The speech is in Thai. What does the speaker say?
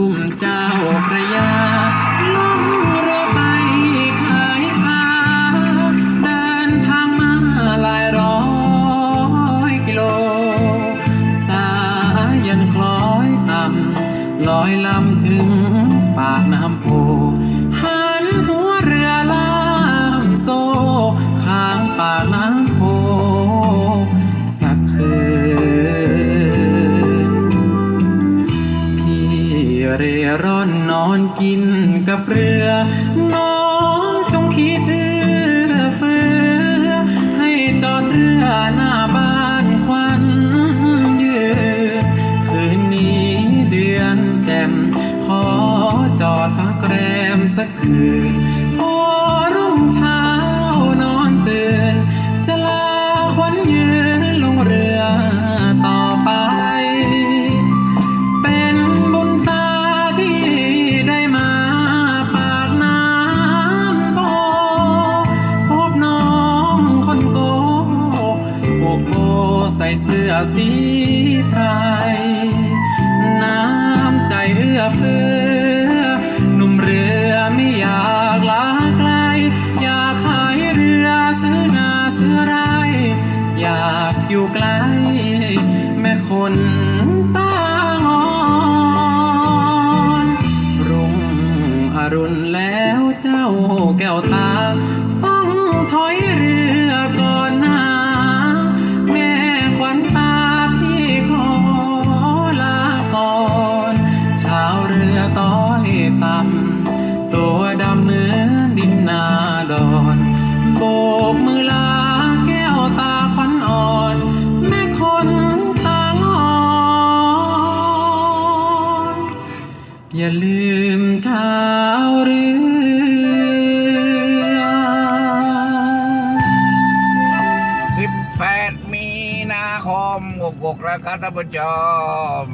ลุ่มเจ้าพระยาล่องเรือไปขายปลาเดินทางมาหลายร้อยกิโล สายันคล้อยต่ำลอยลำถึงปากน้ำโพ เร่ร่อนนอนกินกับเรือ น้องจงคิดเรือเฟือ ให้จอดเรือหน้าบ้านควันยืนคืนนี้เดือนแจ่มขอจอดพักแรมสักคืน เสื้อสีไพรน้ำใจเอื้อเฟื้อหนุ่มเรือไม่อยากลาไกล อยากขายเรือซื้อนาซื้อไร อยากอยู่ใกล้แม่คนตางอนรุ่งอรุณแล้วเจ้าแก้วตา ต้องถอยเรือ ต่ำตัวดำเหมือนดินนาดอนโบกมือลาแก้วตาควันอ่อน แม่คนตางอนอย่าลืมชาวเรือ18มีนาคม66นะครับท่านผู้ชม